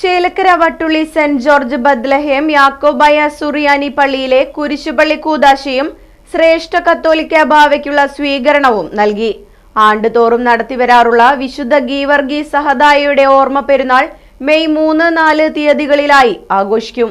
Chelakkara Vattulli saint George Bethlehem Yakobaya Suriyani പള്ളിയിലെ കുരിശുപള്ളി കൂതാശയും ശ്രേഷ്ഠ കത്തോലിക്ക ഭാവയ്ക്കുള്ള സ്വീകരണവും നൽകി. ആണ്ടുതോറും നടത്തിവരാറുള്ള വിശുദ്ധ ഗീവർഗി സഹദായയുടെ ഓർമ്മ പെരുന്നാൾ മെയ് മൂന്ന് നാല് തീയതികളിലായി ആഘോഷിക്കും.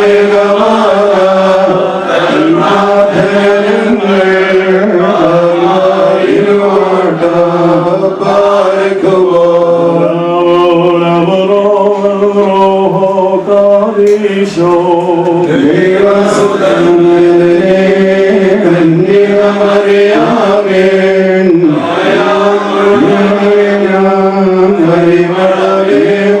مبارك مريم مريم مريم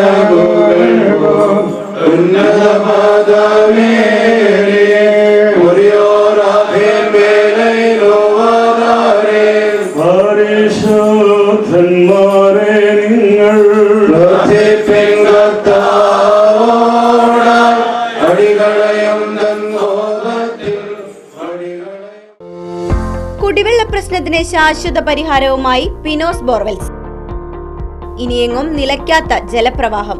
പരിശുദ്ധന്മാരെ നിങ്ങൾ കുടിവെള്ള പ്രശ്നത്തിന് ശാശ്വത പരിഹാരവുമായി പിനോസ് ബോർവെൽസ്. ഇനിയെങ്ങും നിലയ്ക്കാത്ത ജലപ്രവാഹം.